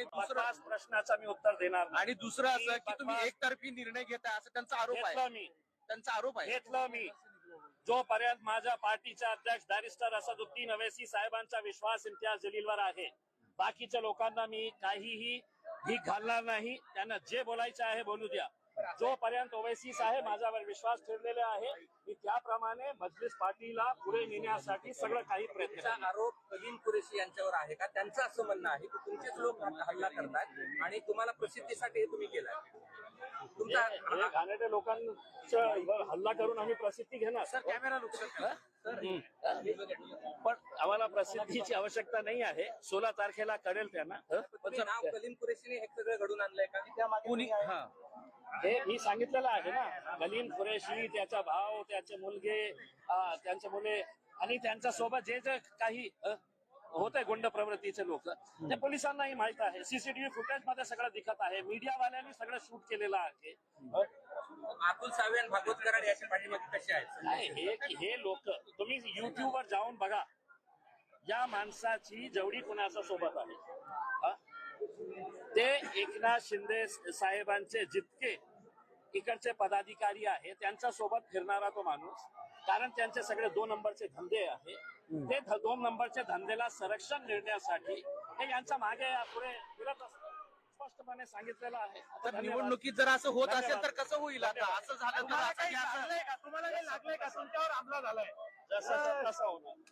एकाच प्रश्नाचं मी उत्तर देणार नाही. आणि दुसरं असं की तुम्ही एकतर्फी निर्णय घेताय असं त्यांचा आरोप घेतलं आहे मी. त्यांचा आरोप आहे. घेतलं मी. जोपर्यंत माझ्या पार्टीचे अध्यक्ष बॅरिस्टर असदुद्दीन अवेसी साहेबांचा विश्वास इम्तियाज जलीलवर आहे बाकीच्या लोकांना मी काहीही भीक घालणार नाही. त्यांना जे बोलायचं आहे बोलू द्या. जोपर्यंत ओवैसी साहेब माझ्यावर विश्वास ठेवलेले आहे मी त्याप्रमाणे मजलिस पार्टीला पुढे नेण्यासाठी सगळं काही प्रयत्न. आरोप कलीम कुरेशी यांच्यावर आहे का? त्यांचं असं म्हणणं आहे की तुमचेच लोक हल्ला करतात आणि तुम्हाला प्रसिद्धीसाठी हे तुम्ही केलाय. तुमचा हे घाणेरड्या लोकांचं हल्ला करून आम्ही प्रसिद्धी घेणार. Sir camera. पण आम्हाला प्रसिद्धीची आवश्यकता नाही आहे. सोळा तारखेला कळेल त्यांना. नाव कलीम कुरेशीने हे सगळं घडून आणलंय का? हा मी सांगितलेलं आहे ना कलीम कुरेशी त्याचा भाव त्याचे मुलगे त्यांचे मुले आणि त्यांच्यासोबत जे जे काही होत आहे गुंड प्रवृत्तीचे लोक ते पोलिसांनाही माहीत आहे सीसीटीव्ही फुटेजमध्ये सगळं दिखत आहे मीडियावाल्यांनी सगळं शूट केलेलं आहे हं? अतुल सावे आणि भागवत कराड याच्या पाठीमागे कसे आहेत हे लोक तुम्ही युट्यूबवर जाऊन बघा या माणसाची जेवढी कुणाच्या सोबत आहे? ते एकनाथ शिंदे साहेबांचे जितके इकडचे पदाधिकारी आहे त्यांच्यासोबत फिरणारा तो माणूस कारण त्यांचे सगळे दोन नंबरचे धंदे आहे. ते दोन नंबरच्या धंद्याला संरक्षण देण्यासाठी हे यांच्या मागे पुढे फिरत असतात. स्पष्टपणे सांगितलेलं आहे. धन्यवाद. निवडणुकीत जर असं होत असेल तर. कसं होईल आता. असं झालं तर तुम्हाला असं काही की असं लागलंय का? तुम्हाला काही लागलंय का? तुमच्यावर हमला झालाय. जसं तसं होणार.